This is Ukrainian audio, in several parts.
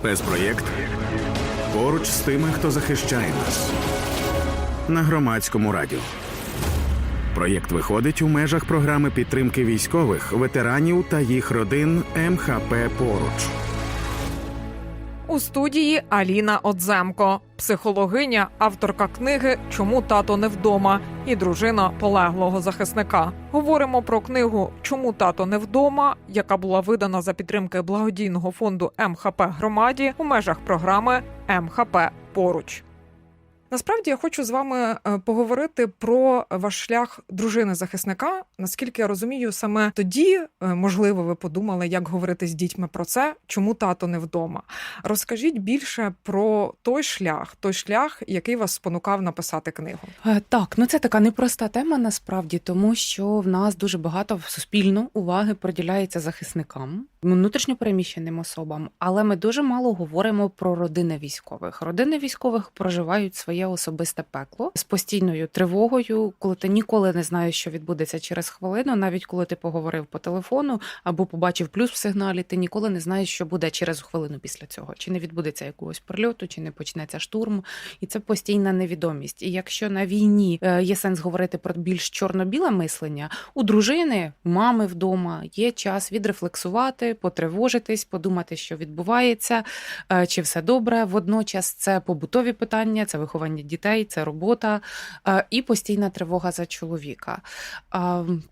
Спецпроєкт поруч з тими, хто захищає нас на громадському радіо. Проєкт виходить у межах програми підтримки військових, ветеранів та їх родин МХП Поруч. У студії Аліна Одземко, психологиня, авторка книги Чому тато не вдома і дружина полеглого захисника. Говоримо про книгу Чому тато не вдома, яка була видана за підтримки благодійного фонду МХП громаді у межах програми МХП Поруч. Насправді я хочу з вами е, поговорити про ваш шлях дружини захисника. Наскільки я розумію, саме тоді, е, можливо, ви подумали, як говорити з дітьми про це, чому тато не вдома. Розкажіть більше про той шлях, той шлях, який вас спонукав написати книгу. Е, Так, ну це така непроста тема насправді, тому що в нас дуже багато суспільно уваги приділяється захисникам, внутрішньопереміщеним особам, але ми дуже мало говоримо про родини військових. Родини військових проживають своє особисте пекло з постійною тривогою, коли ти ніколи не знаєш, що відбудеться через хвилину, навіть коли ти поговорив по телефону або побачив плюс в сигналі, ти ніколи не знаєш, що буде через хвилину після цього, чи не відбудеться якогось прильоту, чи не почнеться штурм, і це постійна невідомість. І якщо на війні е, є сенс говорити про більш чорно-біле мислення, у дружини, мами вдома є час відрефлексувати, потривожитись, подумати, що відбувається, е, чи все добре. Водночас це побутові питання, це виховання дітей, це робота е, і постійна тривога за чоловіка.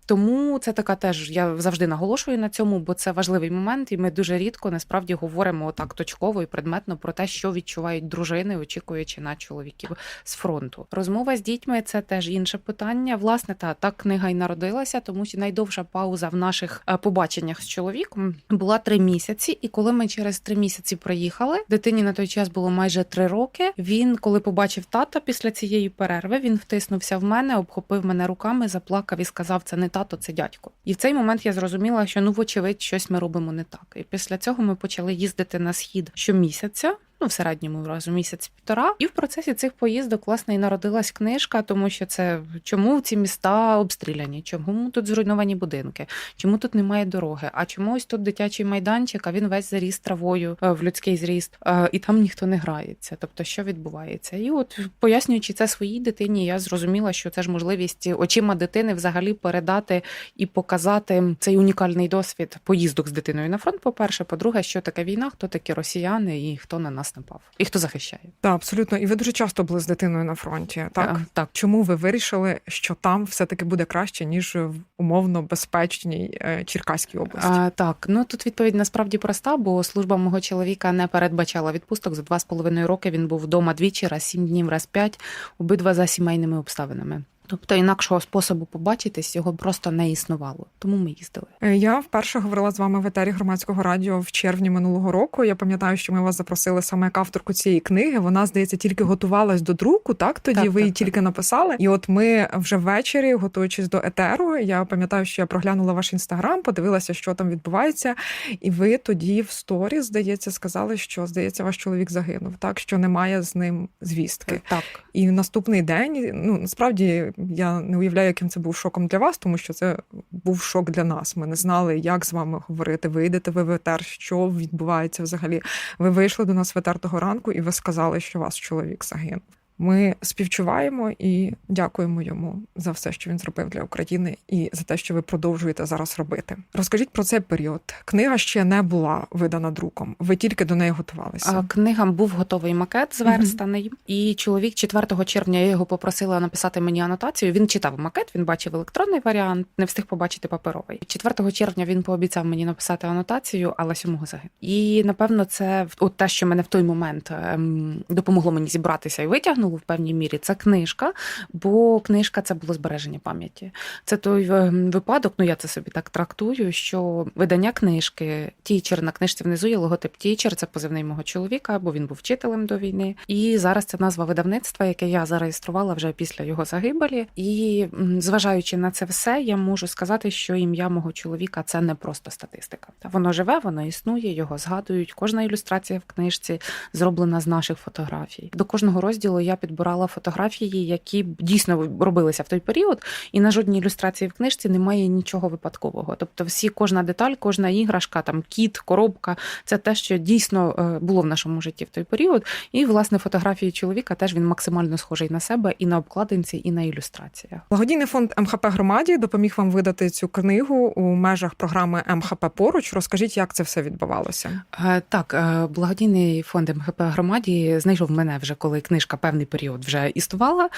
Тому це така теж я завжди наголошую на цьому, бо це важливий момент, і ми дуже рідко насправді говоримо так точково і предметно про те, що відчувають дружини, очікуючи на чоловіків з фронту. Розмова з дітьми це теж інше питання. Власне, та так книга й народилася, тому що найдовша пауза в наших е, побаченнях з чоловіком була три місяці. І коли ми через три місяці приїхали, дитині на той час було майже три роки. Він, коли побачив тата після цієї перерви, він втиснувся в мене, обхопив мене руками, заплакав і сказав: це не тато, це дядько. І в цей момент я зрозуміла, що ну, вочевидь, щось ми робимо не так. І після цього ми почали їздити на схід щомісяця. Ну, в середньому разу місяць-півтора, і в процесі цих поїздок власне і народилась книжка, тому що це чому ці міста обстріляні, чому тут зруйновані будинки, чому тут немає дороги, а чому ось тут дитячий майданчик, а він весь заріс травою е, в людський зріст, е, і там ніхто не грається. Тобто, що відбувається? І от пояснюючи це своїй дитині, я зрозуміла, що це ж можливість очима дитини взагалі передати і показати цей унікальний досвід поїздок з дитиною на фронт. По перше, по-друге, що таке війна, хто такі росіяни і хто на нас напав, і хто захищає. Так, абсолютно. І ви дуже часто були з дитиною на фронті. Так, Е, так. чому ви вирішили, що там все таки буде краще ніж в умовно безпечній е, Черкаській області? А, так, ну тут відповідь насправді проста, бо служба мого чоловіка не передбачала відпусток за два з половиною роки. Він був вдома двічі, раз сім днів, раз п'ять, обидва за сімейними обставинами. Тобто інакшого способу побачитись його просто не існувало. Тому ми їздили. Е, Я вперше говорила з вами в етері громадського радіо в червні минулого року. Я пам'ятаю, що ми вас запросили саме як авторку цієї книги. Вона здається тільки готувалась до друку. Так тоді Так, ви її так, так. тільки написали. І от ми вже ввечері, готуючись до етеру. Я пам'ятаю, що я проглянула ваш інстаграм, подивилася, що там відбувається. І ви тоді в сторі, здається, сказали, що здається, ваш чоловік загинув, так що немає з ним звістки. Так. І наступний день, ну насправді я не уявляю, яким це був шоком для вас, тому що це був шок для нас. Ми не знали, як з вами говорити. Вийдете ви в етер, що відбувається взагалі. Ви вийшли до нас в етер того ранку, і ви сказали, що вас чоловік загинув. Ми співчуваємо і дякуємо йому за все, що він зробив для України, і за те, що ви продовжуєте зараз робити. Розкажіть про цей період. Книга ще не була видана друком. Ви тільки до неї готувалися. Книгам був готовий макет зверстаний, і чоловік 4 червня я його попросила написати мені анотацію. Він читав макет, він бачив електронний варіант, не встиг побачити паперовий. 4 червня він пообіцяв мені написати анотацію, але 7 загинув. І напевно, це от те, що мене в той момент ем, допомогло мені зібратися і витягнуло в певній мірі. Це книжка, бо книжка це було збереження пам'яті. Це той ем, випадок, ну я це собі так трактую, що видання книжки, тічер на книжці внизу є логотип тічер, це позивний мого чоловіка, бо він був вчителем до війни. І зараз це назва видавництва, яке я зареєструвала вже після його загибелі. І зважаючи на це все, я можу сказати, що ім'я мого чоловіка це не просто статистика. Воно живе, воно існує, його згадують. Кожна ілюстрація в книжці зроблена з наших фотографій. До кожного розділу я підбирала фотографії, які дійсно робилися в той період, і на жодній ілюстрації в книжці немає нічого випадкового. Тобто, всі кожна деталь, кожна іграшка, там кіт, коробка це те, що дійсно е, було в нашому житті в той період. І власне фотографії чоловіка теж він максимально схожий на себе і на обкладинці, і на ілюстраціях. Благодійний фонд МХП громаді допоміг вам видати цю книгу у межах програми МХП поруч. Розкажіть, як це все відбувалося? Е, Так, е, благодійний фонд МХП громаді знайшов мене вже коли книжка певний період вже існувала.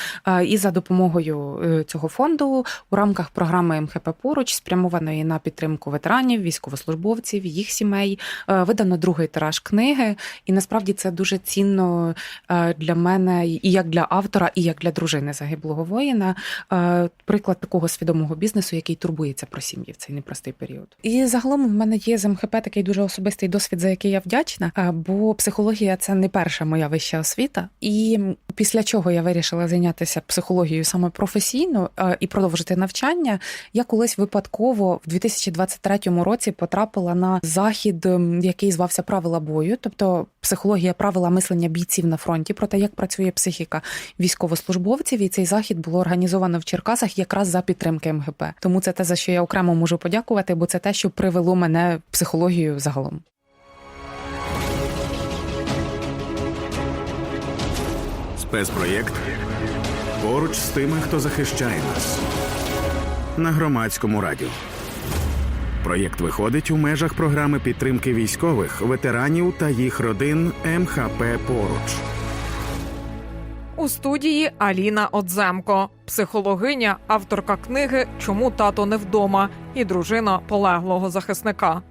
І за допомогою е, цього фонду у рамках програми МХП поруч, спрямованої на підтримку ветеранів, військовослужбовців, їх сімей, е, видано другий тираж книги. І насправді це дуже цінно е, для мене і як для автора, і як для дружини загиблого воїна. Приклад такого свідомого бізнесу, який турбується про сім'ї в цей непростий період. І загалом в мене є з МХП такий дуже особистий досвід, за який я вдячна. Бо психологія це не перша моя вища освіта. І після чого я вирішила зайнятися психологією саме професійно е, і продовжити навчання. Я колись випадково в 2023 році потрапила на захід, ем, який звався Правила бою, тобто психологія правила мислення бійців на фронті про те, як працює психіка військовослужбовців. І цей захід було організовано в Черкасах якраз за підтримки МГП. Тому це те, за що я окремо можу подякувати, бо це те, що привело мене в психологію загалом. Спецпроєкт поруч з тими, хто захищає нас на громадському радіо. Проєкт виходить у межах програми підтримки військових, ветеранів та їх родин МХП Поруч. У студії Аліна Одземко, психологиня, авторка книги Чому тато не вдома і дружина полеглого захисника.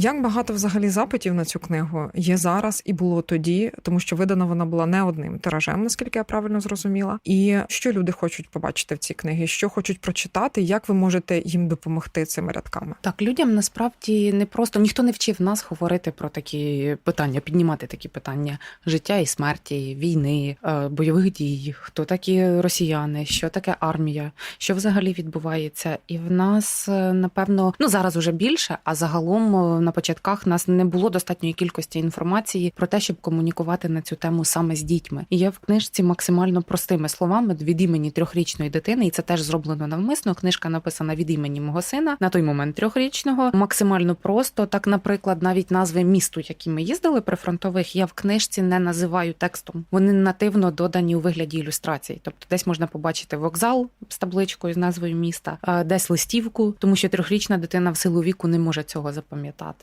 Як багато взагалі запитів на цю книгу є зараз і було тоді, тому що видана вона була не одним тиражем, наскільки я правильно зрозуміла. І що люди хочуть побачити в цій книгі, що хочуть прочитати, як ви можете їм допомогти цими рядками? Так, людям насправді не просто ніхто не вчив нас говорити про такі питання, піднімати такі питання життя і смерті, війни, е, бойових дій, хто такі росіяни, що таке армія, що взагалі відбувається. І в нас, е, напевно, ну зараз уже більше, а загалом е, на початках нас не було достатньої кількості інформації про те, щоб комунікувати на цю тему саме з дітьми. І я в книжці максимально простими словами від імені трьохрічної дитини, і це теж зроблено навмисно. Книжка написана від імені мого сина на той момент трьохрічного. Максимально просто. Так, наприклад, навіть назви місту, які ми їздили прифронтових, я в книжці не називаю текстом. Вони нативно додані у вигляді ілюстрацій. Тобто, десь можна побачити вокзал з табличкою з назвою міста, десь листівку, тому що трьохрічна дитина в силу віку не може цього запам'ятати.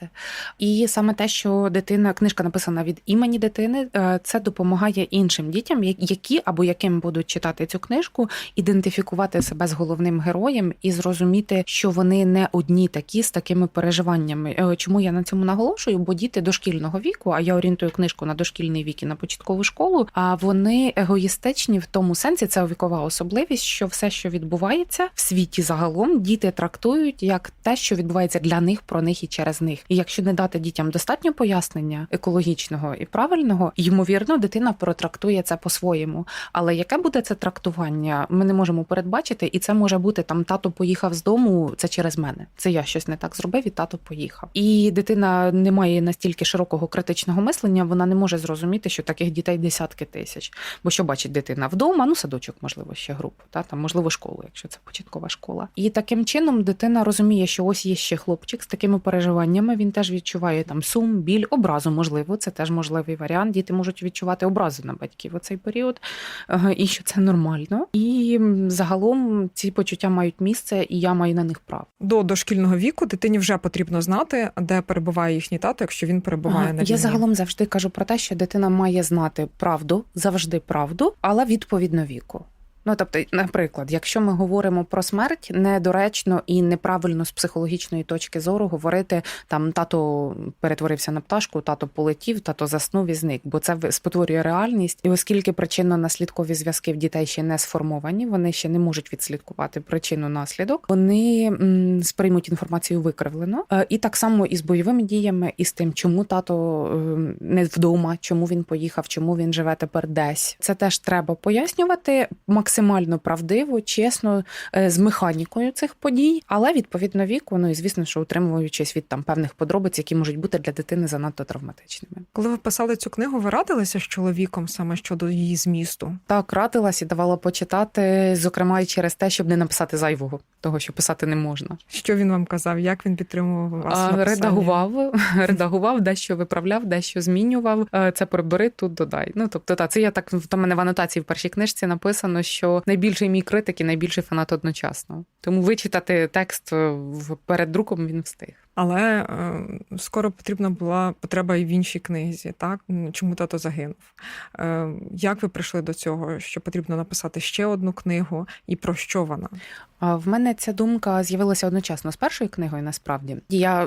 І саме те, що дитина, книжка написана від імені дитини, е, це допомагає іншим дітям, які або яким будуть читати цю книжку, ідентифікувати себе з головним героєм і зрозуміти, що вони не одні такі з такими переживаннями. Е, Чому я на цьому наголошую? Бо діти дошкільного віку, а я орієнтую книжку на дошкільний вік і на початкову школу. А вони егоїстичні в тому сенсі, це вікова особливість, що все, що відбувається в світі загалом, діти трактують як те, що відбувається для них, про них і через них. І якщо не дати дітям достатньо пояснення екологічного і правильного, ймовірно, дитина протрактує це по-своєму. Але яке буде це трактування, ми не можемо передбачити, і це може бути там тато поїхав з дому, це через мене. Це я щось не так зробив, і тато поїхав. І дитина не має настільки широкого критичного мислення, вона не може зрозуміти, що таких дітей десятки тисяч. Бо що бачить дитина вдома? Ну, садочок, можливо, ще групу, та там можливо школу, якщо це початкова школа. І таким чином дитина розуміє, що ось є ще хлопчик з такими переживаннями. Він теж відчуває там сум, біль, образу. Можливо, це теж можливий варіант. Діти можуть відчувати образу на батьків у цей період, е, і що це нормально. І загалом ці почуття мають місце, і я маю на них право. До дошкільного віку дитині вже потрібно знати, де перебуває їхній тато, якщо він перебуває Ага, на Я загалом завжди кажу про те, що дитина має знати правду, завжди правду, але відповідно віку. Ну, тобто, наприклад, якщо ми говоримо про смерть, недоречно і неправильно з психологічної точки зору говорити там тато перетворився на пташку, тато полетів, тато заснув і зник, бо це спотворює реальність. І оскільки причинно-наслідкові зв'язки в дітей ще не сформовані, вони ще не можуть відслідкувати причину наслідок. Вони сприймуть інформацію викривлено. Е, І так само і з бойовими діями, і з тим, чому тато е, не вдома, чому він поїхав, чому він живе тепер десь. Це теж треба пояснювати максимально максимально правдиво, чесно, е, з механікою цих подій, але відповідно віку, ну і звісно, що утримуючись від там певних подробиць, які можуть бути для дитини занадто травматичними. Коли ви писали цю книгу, ви радилися з чоловіком саме щодо її змісту? Так, радилась і давала почитати, зокрема і через те, щоб не написати зайвого, того, що писати не можна. Що він вам казав? Як він підтримував вас? А, редагував, редагував, дещо виправляв, дещо змінював. Е, Це прибери, тут додай. Ну тобто, та це я так в мене в анотації в першій книжці написано, що найбільший мій критик і найбільший фанат одночасно. Тому вичитати текст е, перед друком він встиг. Але е, скоро потрібна була потреба і в іншій книзі, так чому тато загинув? Е, як ви прийшли до цього? Що потрібно написати ще одну книгу, і про що вона? В мене ця думка з'явилася одночасно з першою книгою. Насправді я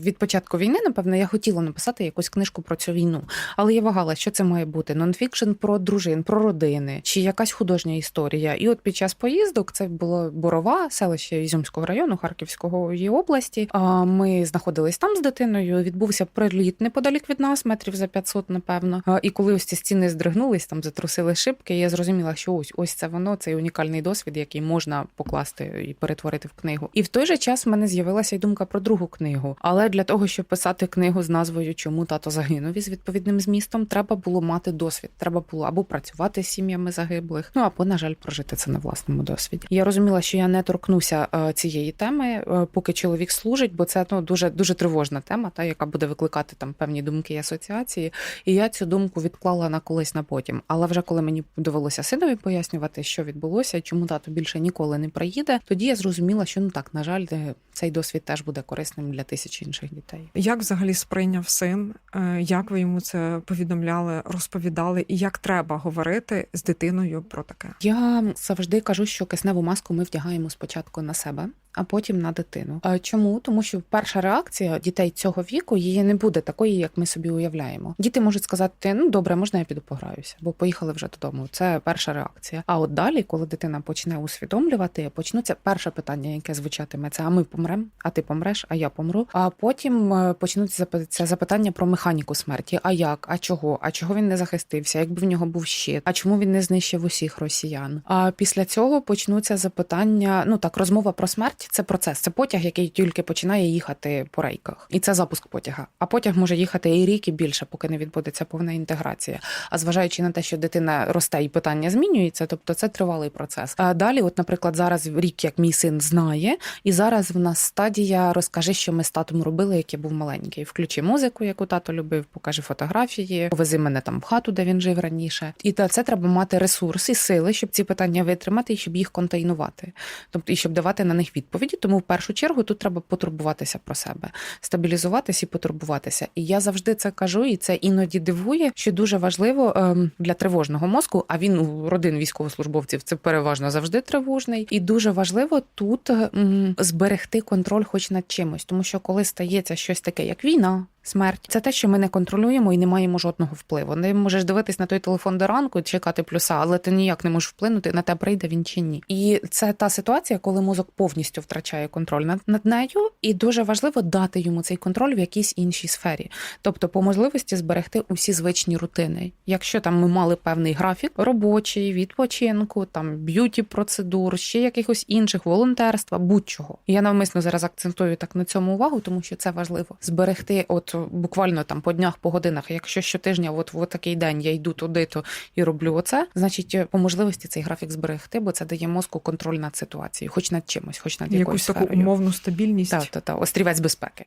від початку війни, напевно, я хотіла написати якусь книжку про цю війну, але я вагала, що це має бути нонфікшн про дружин, про родини чи якась художня історія. І от під час поїздок це було Борова, селище Ізюмського району Харківської області. А знаходились там з дитиною. Відбувся приліт неподалік від нас, метрів за 500, напевно. І коли ось ці стіни здригнулись, там затрусили шибки. Я зрозуміла, що ось ось це воно, цей унікальний досвід, який можна покласти і перетворити в книгу. І в той же час в мене з'явилася й думка про другу книгу. Але для того, щоб писати книгу з назвою Чому тато загинув із відповідним змістом, треба було мати досвід. Треба було або працювати з сім'ями загиблих, ну або, на жаль, прожити це на власному досвіді. Я розуміла, що я не торкнуся е, цієї теми, е, поки чоловік служить, бо це ну дуже дуже тривожна тема, та яка буде викликати там певні думки і асоціації. І я цю думку відклала на колись на потім. Але вже коли мені довелося синові пояснювати, що відбулося, чому тато більше ніколи не приїде, тоді я зрозуміла, що ну так, на жаль, е, цей досвід теж буде корисним для тисяч інших дітей. Як взагалі сприйняв син? Е, Як ви йому це повідомляли, розповідали, і як треба говорити з дитиною про таке? Я завжди кажу, що кисневу маску ми вдягаємо спочатку на себе. А потім на дитину. Чому? Тому що перша реакція дітей цього віку її не буде такої, як ми собі уявляємо. Діти можуть сказати: ну добре, можна я піду пограюся, бо поїхали вже додому. Це перша реакція. А от далі, коли дитина почне усвідомлювати, почнуться перше питання, яке звучатиме: це а ми помремо, а ти помреш, а я помру. А потім е, почнуться запитання про механіку смерті. А як, а чого? А чого він не захистився? Якби в нього був щит? А чому він не знищив усіх росіян? А після цього почнуться запитання. Ну так, розмова про смерть це процес, це потяг, який тільки починає їхати по рейках, і це запуск потяга. А потяг може їхати і рік, і більше, поки не відбудеться повна інтеграція. А зважаючи на те, що дитина росте і питання змінюється, тобто це тривалий процес. А далі, от, наприклад, зараз рік, як мій син знає, і зараз в нас стадія розкажи, що ми з татом робили, як я був маленький. Включи музику, яку тато любив, покажи фотографії, повези мене там в хату, де він жив раніше. І та це треба мати ресурс і сили, щоб ці питання витримати і щоб їх контейнувати, тобто і щоб давати на них відповіді. Тому в першу чергу тут треба потурбуватися про себе, стабілізуватися і потурбуватися. І я завжди це кажу, і це іноді дивує, що дуже важливо ем, для тривожного мозку. А він у родин військовослужбовців це переважно завжди тривожний. І дуже важливо тут м, зберегти контроль, хоч над чимось, тому що коли стається щось таке, як війна. Смерть це те, що ми не контролюємо і не маємо жодного впливу. Не можеш дивитись на той телефон до ранку, чекати плюса, але ти ніяк не можеш вплинути на те, прийде він чи ні. І це та ситуація, коли мозок повністю втрачає контроль над, над нею, і дуже важливо дати йому цей контроль в якійсь іншій сфері, тобто по можливості зберегти усі звичні рутини. Якщо там ми мали певний графік робочий, відпочинку, там б'юті процедур, ще якихось інших волонтерства, будь-чого. Я навмисно зараз акцентую так на цьому увагу, тому що це важливо зберегти, от буквально там по днях, по годинах. Якщо щотижня, от в такий день я йду туди, то і роблю оце, значить е, по можливості цей графік зберегти, бо це дає мозку контроль над ситуацією, хоч над чимось, хоч над якоюсь Якусь таку сферою. умовну стабільність. Так, так, так, острівець безпеки.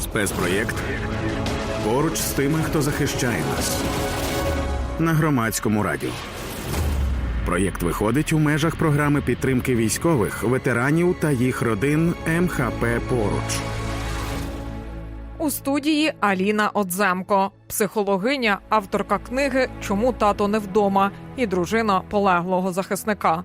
Спецпроєкт поруч з тими, хто захищає нас на громадському радіо. Проєкт виходить у межах програми підтримки військових, ветеранів та їх родин МХП Поруч. У студії Аліна Одземко, психологиня, авторка книги Чому тато не вдома і дружина полеглого захисника.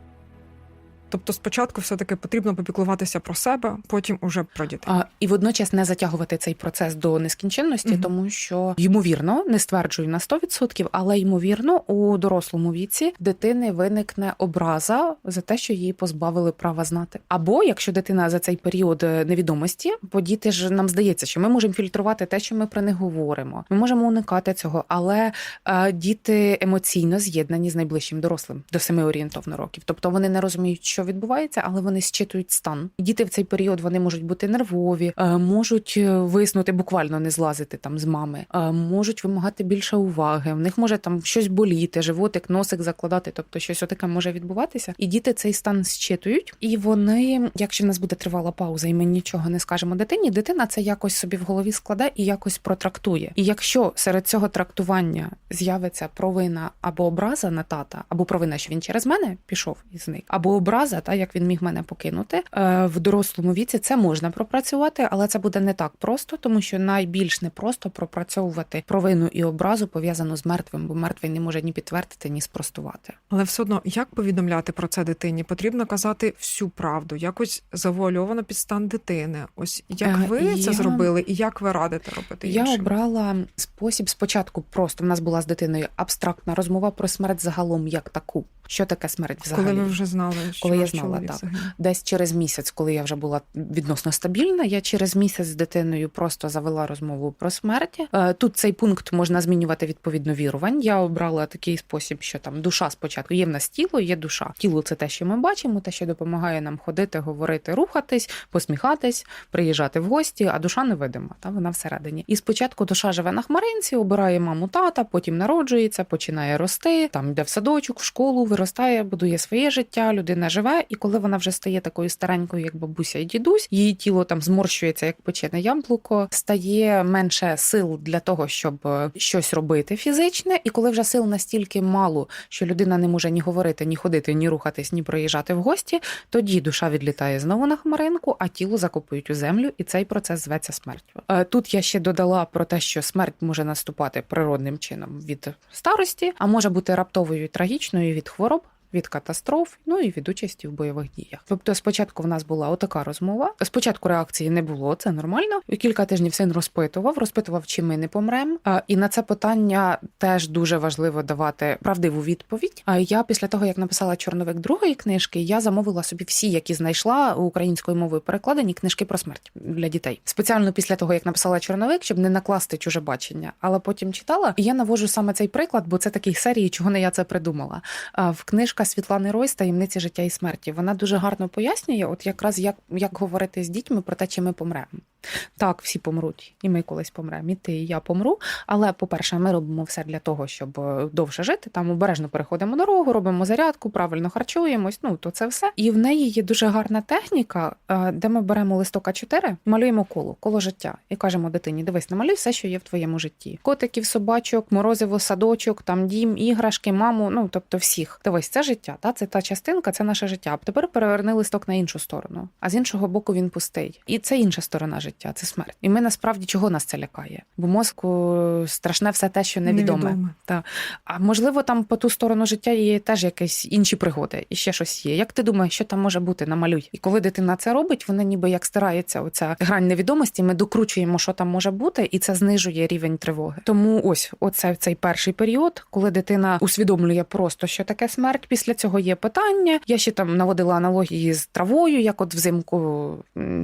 Тобто, спочатку все-таки потрібно попіклуватися про себе, потім уже про дітей. А, і водночас не затягувати цей процес до нескінченності, Мгм. тому що ймовірно, не стверджую на 100%, але ймовірно, у дорослому віці дитини виникне образа за те, що її позбавили права знати. Або якщо дитина за цей період е, невідомості, бо діти ж нам здається, що ми можемо фільтрувати те, що ми про них говоримо. Ми можемо уникати цього, але е, діти емоційно з'єднані з найближчим дорослим до 7 орієнтовно років. Тобто вони не розуміють, що відбувається, але вони щитують стан. Діти в цей період вони можуть бути нервові, е, можуть е, виснути, буквально не злазити там з мами, е, можуть вимагати більше уваги. В них може там щось боліти, животик, носик закладати, тобто щось отаке може відбуватися. І діти цей стан щитують. І вони, якщо в нас буде тривала пауза, і ми нічого не скажемо дитині, дитина це якось собі в голові складе і якось протрактує. І якщо серед цього трактування з'явиться провина або образа на тата, або провина, що він через мене пішов і зник, або образа, та як він міг мене покинути е, в дорослому віці, це можна пропрацювати, але це буде не так просто, тому що найбільш непросто пропрацьовувати провину і образу пов'язану з мертвим, бо мертвий не може ні підтвердити, ні спростувати. Але все одно, як повідомляти про це дитині? Потрібно казати всю правду, якось завуальовано під стан дитини. Ось як Е, ви це зробили, і як ви радите робити Я обрала спосіб спочатку. Просто в нас була з дитиною абстрактна розмова про смерть загалом як таку. Що таке смерть взагалі? коли ви вже знали, що Коли я знала, так. Десь через місяць, коли я вже була відносно стабільна, я через місяць з дитиною просто завела розмову про смерть. Е, Тут цей пункт можна змінювати відповідно вірувань. Я обрала такий спосіб, що там душа спочатку є в нас тіло, є душа. Тіло це те, що ми бачимо, те, що допомагає нам ходити, говорити, рухатись, посміхатись, приїжджати в гості, а душа невидима, та вона всередині. І спочатку душа живе на хмаринці, обирає маму тата, потім народжується, починає рости, там йде в садочок, в школу, виростає, будує своє життя, людина живе. І коли вона вже стає такою старенькою, як бабуся і дідусь, її тіло там зморщується, як печене яблуко, стає менше сил для того, щоб е, щось робити фізичне. І коли вже сил настільки мало, що людина не може ні говорити, ні ходити, ні рухатись, ні проїжджати в гості, тоді душа відлітає знову на хмаринку, а тіло закопують у землю, і цей процес зветься смертю. Е, Тут я ще додала про те, що смерть може наступати природним чином від старості, а може бути раптовою і трагічною від хвороб. Від катастроф, ну і від участі в бойових діях. Тобто, спочатку в нас була отака розмова. Спочатку реакції не було, це нормально. І Кілька тижнів син розпитував, розпитував, чи ми не помремо. І на це питання теж дуже важливо давати правдиву відповідь. А я після того, як написала чорновик другої книжки, я замовила собі всі, які знайшла українською мовою перекладені книжки про смерть для дітей. Спеціально після того, як написала чорновик, щоб не накласти чуже бачення. Але потім читала, і я навожу саме цей приклад, бо це такий серії, чого не я це придумала. В книжка Світлани Ройс таємниці життя і смерті. Вона дуже гарно пояснює, от якраз як, як говорити з дітьми про те, чи ми помремо. Так, всі помруть, і ми колись помремо. І ти, і я помру. Але, по-перше, ми робимо все для того, щоб е, довше жити. Там обережно переходимо дорогу, робимо зарядку, правильно харчуємось. Ну то це все. І в неї є дуже гарна техніка, е, де ми беремо листок А4, малюємо коло, коло життя, і кажемо дитині: дивись, намалюй все, що є в твоєму житті. Котиків, собачок, морозиво, садочок, там дім, іграшки, маму. Ну тобто всіх. Дивись, це життя. Та це та частинка, це наше життя. Тепер переверни листок на іншу сторону. А з іншого боку він пустий. І це інша сторона життя, це смерть. І ми насправді чого нас це лякає? Бо мозку страшне все те, що невідоме. Невідоме. Та. А можливо, там по ту сторону життя є теж якісь інші пригоди, і ще щось є. Як ти думаєш, що там може бути? Намалюй. І коли дитина це робить, вона ніби як стирається оця грань невідомості. Ми докручуємо, що там може бути, і це знижує рівень тривоги. Тому ось оце цей перший період, коли дитина усвідомлює просто, що таке смерть. Після цього є питання. Я ще там наводила аналогії з травою, як от взимку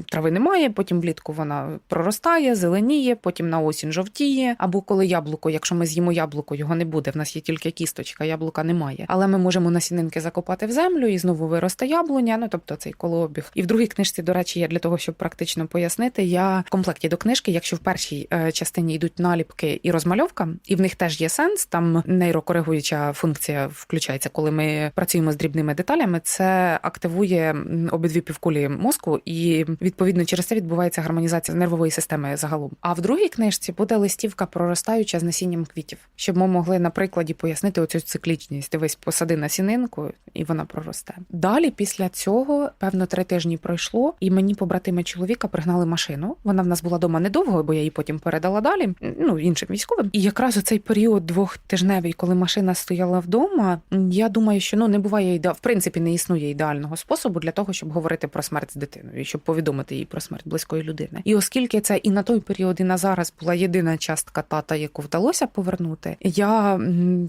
трави немає, потім влітку вона проростає, зеленіє, потім на осінь жовтіє. Або коли яблуко, якщо ми з'їмо яблуко, його не буде. В нас є тільки кісточка, яблука немає. Але ми можемо насінинки закопати в землю і знову виросте яблуня. Ну тобто цей колообіг. І в другій книжці, до речі, я для того, щоб практично пояснити, я в комплекті до книжки, якщо в першій е, частині йдуть наліпки і розмальовка, і в них теж є сенс. Там нейрокоригуюча функція включається, коли ми працюємо з дрібними деталями. Це активує обидві півкулі мозку, і відповідно через це відбувається гармонізація нервової системи загалом. А в другій книжці буде листівка проростаюча з насінням квітів, щоб ми могли на прикладі пояснити оцю циклічність. Дивись, посади насінинку, і вона проросте. Далі, після цього, певно, три тижні пройшло, і мені побратими чоловіка пригнали машину. Вона в нас була дома недовго, бо я її потім передала далі, ну іншим військовим. І якраз у цей період двохтижневий, коли машина стояла вдома, я думаю, що ну не буває в принципі, не існує ідеального способу для того, щоб говорити про смерть з дитиною, і щоб повідомити їй про смерть близької людини. І оскільки це і на той період, і на зараз була єдина частка тата, яку вдалося повернути, я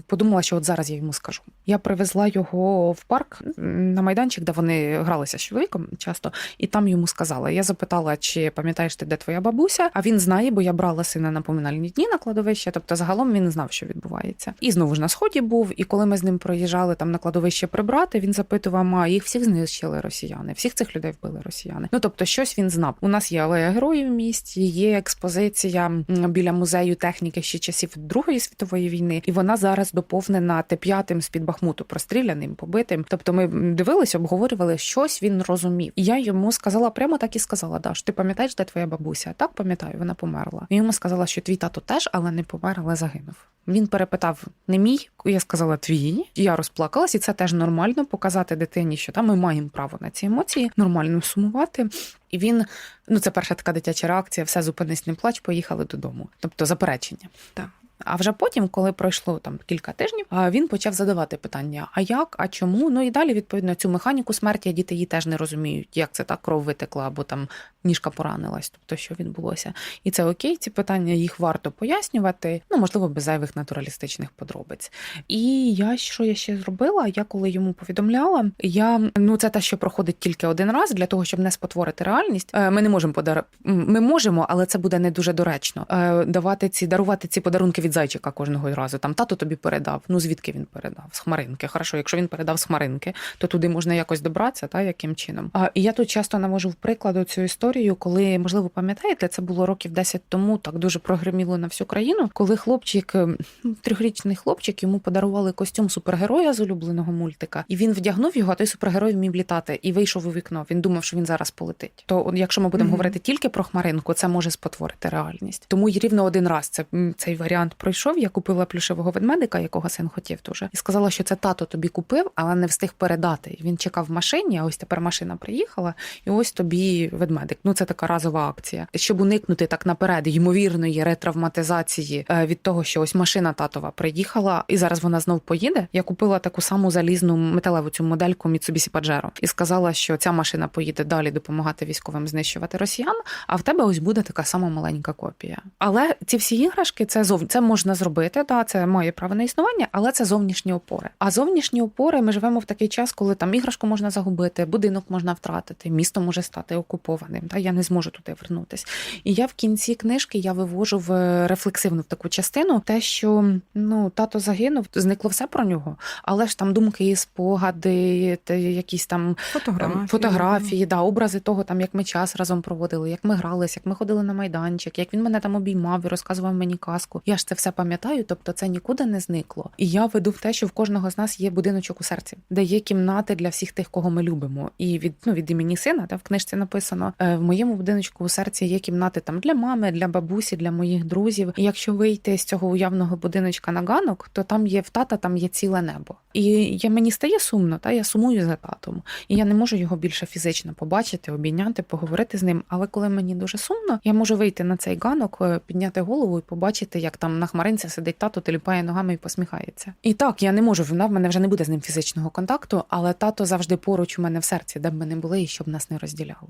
подумала, що от зараз я йому скажу. Я привезла його в парк на майданчик, де вони гралися з чоловіком часто, і там йому сказала. Я запитала, чи пам'ятаєш ти, де твоя бабуся? А він знає, бо я брала сина на поминальні дні на кладовище. Тобто, загалом він знав, що відбувається. І знову ж на сході був. І коли ми з ним проїжджали там на кладовище прибрати, він запитував: а їх всіх знищили росіяни, всіх цих людей вбили росіяни. Ну тобто, щось він знав. У нас є алея героїв в місті, є експозиція біля музею техніки ще часів Другої світової війни, і вона зараз доповнена Т-5 з під Бахмуту, простріляним, побитим. Тобто, ми дивилися, обговорювали щось. Він розумів. І я йому сказала прямо так і сказала: Даш, ти пам'ятаєш, де твоя бабуся? Так пам'ятаю, вона померла. І йому сказала, що твій тато теж, але не помер, але загинув. Він перепитав не мій, я сказала твій. Я розплакалась, і це теж нормально показати дитині, що там ми маємо право на ці емоції, нормально сумувати. І він, ну це перша така дитяча реакція, все зупинись, не плач, поїхали додому. Тобто заперечення. Так. А вже потім, коли пройшло там кілька тижнів, він почав задавати питання: а як, а чому? Ну і далі відповідно цю механіку смерті діти її теж не розуміють, як це так кров витекла, або там ніжка поранилась, тобто що відбулося. І це окей, ці питання їх варто пояснювати, ну можливо, без зайвих натуралістичних подробиць. І я що я ще зробила? Я коли йому повідомляла, я ну це те, що проходить тільки один раз для того, щоб не спотворити реальність. Е, Ми не можемо подар... Ми можемо, але це буде не дуже доречно. Е, Давати ці дарувати ці подарунки від зайчика кожного разу. Там тато тобі передав. Ну звідки він передав? З хмаринки. Хорошо, якщо він передав з хмаринки, то туди можна якось добратися, та яким чином. А і я тут часто навожу в приклад цю історію, коли можливо пам'ятаєте, це було років 10 тому. Так дуже прогреміло на всю країну, коли хлопчик, ем, трьохрічний хлопчик, йому подарували костюм супергероя з улюбленого мультика, і він вдягнув його, а той супергерой вмів літати і вийшов у вікно. Він думав, що він зараз полетить. То якщо ми будемо Мгм. говорити тільки про хмаринку, це може спотворити реальність. Тому й рівно один раз це цей варіант пройшов. Я купила плюшевого ведмедика, якого син хотів дуже, і сказала, що це тато тобі купив, але не встиг передати. Він чекав в машині. А ось тепер машина приїхала, і ось тобі ведмедик. Ну це така разова акція, щоб уникнути так наперед ймовірної ретравматизації е, від того, що ось машина татова приїхала, і зараз вона знов поїде. Я купила таку саму залізну металеву цю модельку Mitsubishi Pajero і сказала, що ця машина поїде далі допомагати військовим знищувати росіян. А в тебе ось буде така сама маленька копія. Але ці всі іграшки це зов... це можна зробити. Да, це має право на існування, але це зовнішні опори. А зовнішні опори ми живемо в такий час, коли там іграшку можна загубити, будинок можна втратити, місто може стати окупованим. Та я не зможу туди вернутись. І я в кінці книжки я вивожу в рефлексивну в таку частину, те, що ну тато загинув, зникло все про нього, але ж там думки, спогади, якісь там Фотографії. Ем, фотографії, да, образи того, там як ми час разом проводили, як ми гралися, як ми ходили на майданчик, як він мене там обіймав і розказував мені казку. Я ж це все пам'ятаю, тобто це нікуди не зникло. І я веду в те, що в кожного з нас є будиночок у серці, де є кімнати для всіх тих, кого ми любимо. І від ну від імені сина, та в книжці написано е, в моєму будиночку у серці є кімнати там для мами, для бабусі, для моїх друзів. І якщо вийти з цього уявного будиночка на ганок, то там є в тата, там є ціле небо. І я мені стає сумно, та я сумую за татом. І я не можу його більше фізично побачити, обійняти, поговорити з ним. Але коли мені дуже сумно, я можу вийти на цей ганок, е, підняти голову і побачити, як там на хмаринці сидить тато, теліпає ногами і посміхається. І так, я не можу, вона в мене вже не буде з ним фізичного контакту, але тато завжди поруч у мене в серці, де б ми не були, і щоб нас не розділяло.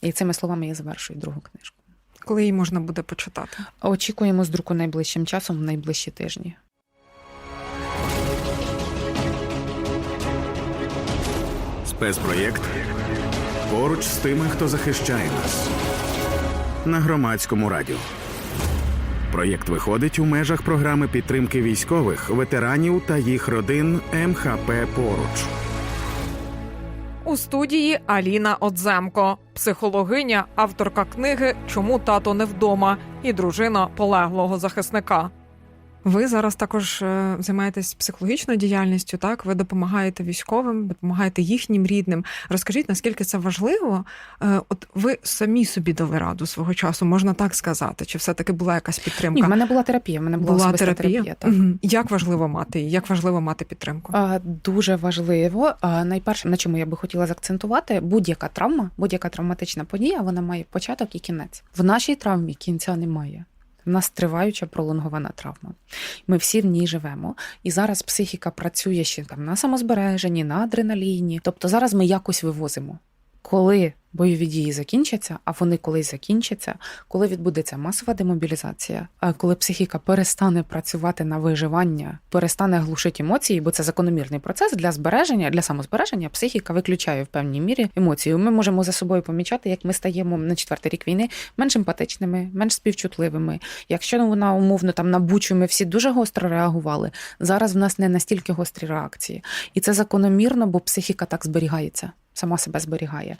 І цими словами я завершую другу книжку. Коли її можна буде почитати? Очікуємо з друку найближчим часом, в найближчі тижні. Спецпроєкт поруч з тими, хто захищає нас на громадському радіо. Проєкт виходить у межах програми підтримки військових, ветеранів та їх родин МХП Поруч. У студії Аліна Одземко, психологиня, авторка книги Чому тато не вдома і дружина полеглого захисника. Ви зараз також е, займаєтесь психологічною діяльністю. Так, ви допомагаєте військовим, допомагаєте їхнім рідним. Розкажіть, наскільки це важливо? Е, От ви самі собі дали раду свого часу, можна так сказати? Чи все таки була якась підтримка? Ні, в мене була терапія. В мене була, була терапія. терапія. так. Мгм. Як важливо мати її? Як важливо мати підтримку? А, Дуже важливо. А, Найперше, на чому я би хотіла заакцентувати, будь-яка травма, будь-яка травматична подія, вона має початок і кінець. В нашій травмі кінця немає. В нас триваюча пролонгована травма. Ми всі в ній живемо. І зараз психіка працює ще там на самозбереженні, на адреналіні. Тобто зараз ми якось вивозимо. Коли бойові дії закінчаться, а вони колись закінчаться, коли відбудеться масова демобілізація, коли психіка перестане працювати на виживання, перестане глушити емоції, бо це закономірний процес для збереження, для самозбереження. Психіка виключає в певній мірі емоції. Ми можемо за собою помічати, як ми стаємо на четвертий рік війни менш емпатичними, менш співчутливими. Якщо вона умовно там на бучу ми всі дуже гостро реагували, зараз в нас не настільки гострі реакції, і це закономірно, бо психіка так зберігається. Сама себе зберігає,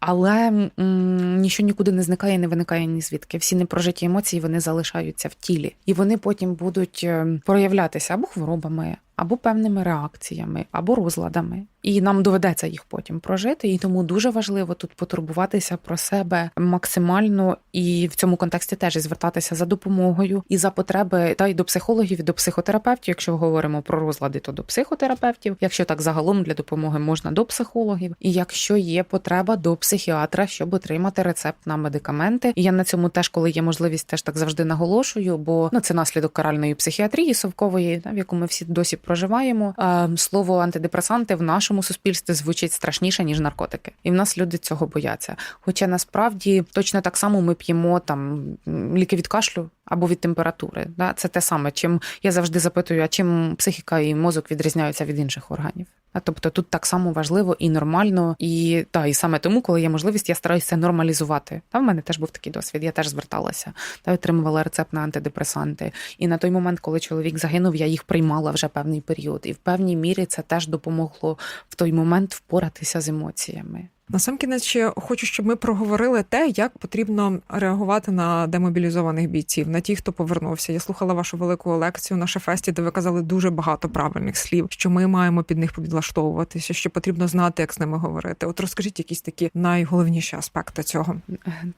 але м, нічого нікуди не зникає, не виникає ні звідки. Всі непрожиті емоції вони залишаються в тілі, і вони потім будуть е, проявлятися або хворобами, або певними реакціями, або розладами. І нам доведеться їх потім прожити. І тому дуже важливо тут потурбуватися про себе максимально і в цьому контексті теж звертатися за допомогою і за потреби та й до психологів, і до психотерапевтів. Якщо говоримо про розлади, то до психотерапевтів. Якщо так загалом для допомоги можна до психологів, і якщо є потреба до психіатра, щоб отримати рецепт на медикаменти. І я на цьому теж, коли є можливість, теж так завжди наголошую, бо ну це наслідок каральної психіатрії совкової, в яку ми всі досі проживаємо. А, слово антидепресанти в нашому суспільстві звучить страшніше ніж наркотики, і в нас люди цього бояться. Хоча насправді точно так само ми п'ємо там ліки від кашлю. Або від температури, да, це те саме. Чим я завжди запитую, а чим психіка і мозок відрізняються від інших органів? Тобто тут так само важливо і нормально, і та і саме тому, коли є можливість, я стараюся нормалізувати. Та в мене теж був такий досвід. Я теж зверталася та отримувала рецепт на антидепресанти. І на той момент, коли чоловік загинув, я їх приймала вже певний період, і в певній мірі це теж допомогло в той момент впоратися з емоціями. Насамкінець ще хочу, щоб ми проговорили те, як потрібно реагувати на демобілізованих бійців, на ті, хто повернувся. Я слухала вашу велику лекцію на шефесті, де ви казали дуже багато правильних слів, що ми маємо під них підлаштовуватися, що потрібно знати, як з ними говорити. От розкажіть якісь такі найголовніші аспекти цього.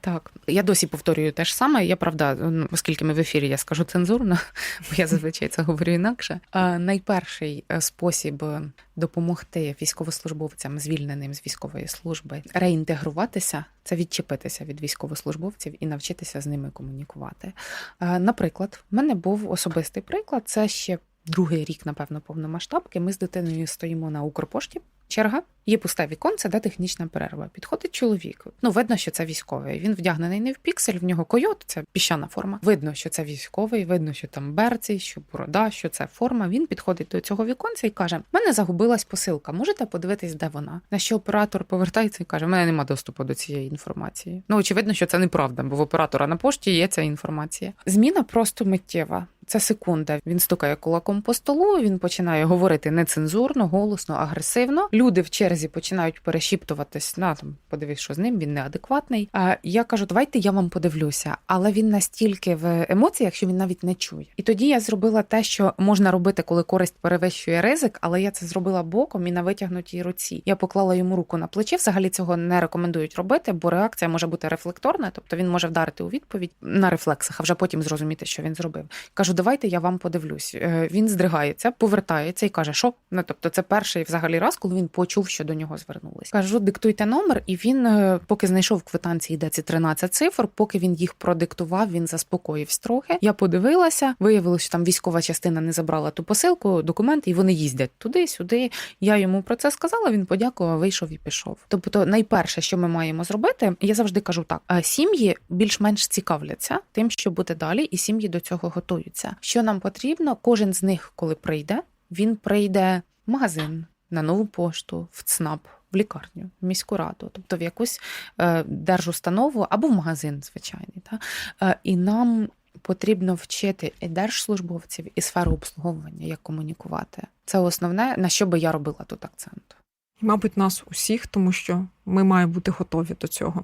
Так, я досі повторюю те ж саме. Я правда, оскільки ми в ефірі, я скажу цензурно, бо я зазвичай це говорю інакше. Найперший е, спосіб е, допомогти військовослужбовцям, звільненим з військової служби, реінтегруватися це відчепитися від військовослужбовців і навчитися з ними комунікувати. Е, Наприклад, в мене був особистий приклад. Це ще другий рік, напевно, повномасштабки. Ми з дитиною стоїмо на Укрпошті. Черга є пусте віконце, де технічна перерва. Підходить чоловік. Ну, видно, що це військовий. Він вдягнений не в піксель, в нього койот, це піщана форма. Видно, що це військовий, видно, що там берці, що борода, що це форма. Він підходить до цього віконця і каже: мене загубилась посилка. Можете подивитись, де вона? На що оператор повертається і каже: мене немає доступу до цієї інформації. Ну, очевидно, що це неправда, бо в оператора на пошті є ця інформація. Зміна просто миттєва. Це секунда. Він стукає кулаком по столу. Він починає говорити нецензурно, голосно, агресивно. Люди в черзі починають перешіптуватись. На там подивись, що з ним він неадекватний. А я кажу, давайте я вам подивлюся. Але він настільки в емоціях, що він навіть не чує. І тоді я зробила те, що можна робити, коли користь перевищує ризик, але я це зробила боком і на витягнутій руці. Я поклала йому руку на плече. Взагалі цього не рекомендують робити, бо реакція може бути рефлекторна, тобто він може вдарити у відповідь на рефлексах, а вже потім зрозуміти, що він зробив. Кажу, давайте я вам подивлюсь. Е, Він здригається, повертається і каже, що ну тобто, це перший взагалі раз, коли він почув, що до нього звернулись. Кажу, диктуйте номер, і він, е, поки знайшов квитанції, де ці 13 цифр, поки він їх продиктував, він заспокоївся трохи. Я подивилася, виявилося, що там військова частина не забрала ту посилку, документи, і вони їздять туди, сюди. Я йому про це сказала. Він подякував, вийшов і пішов. Тобто, найперше, що ми маємо зробити, я завжди кажу так: е, сім'ї більш-менш цікавляться тим, що буде далі, і сім'ї до цього готуються. Що нам потрібно? Кожен з них, коли прийде, він прийде в магазин, на нову пошту, в ЦНАП. В лікарню, в міську раду, тобто в якусь е, держустанову або в магазин, звичайний. Та? Е, і нам потрібно вчити і держслужбовців, і сферу обслуговування, як комунікувати. Це основне, на що би я робила тут акцент. І, мабуть, нас усіх, тому що ми маємо бути готові до цього.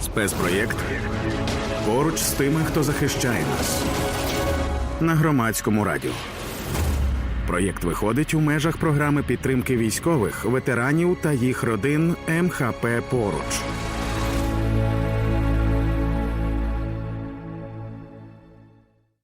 Спецпроєкт Поруч з тими, хто захищає нас. На громадському радіо. Проєкт виходить у межах програми підтримки військових, ветеранів та їх родин МХП Поруч.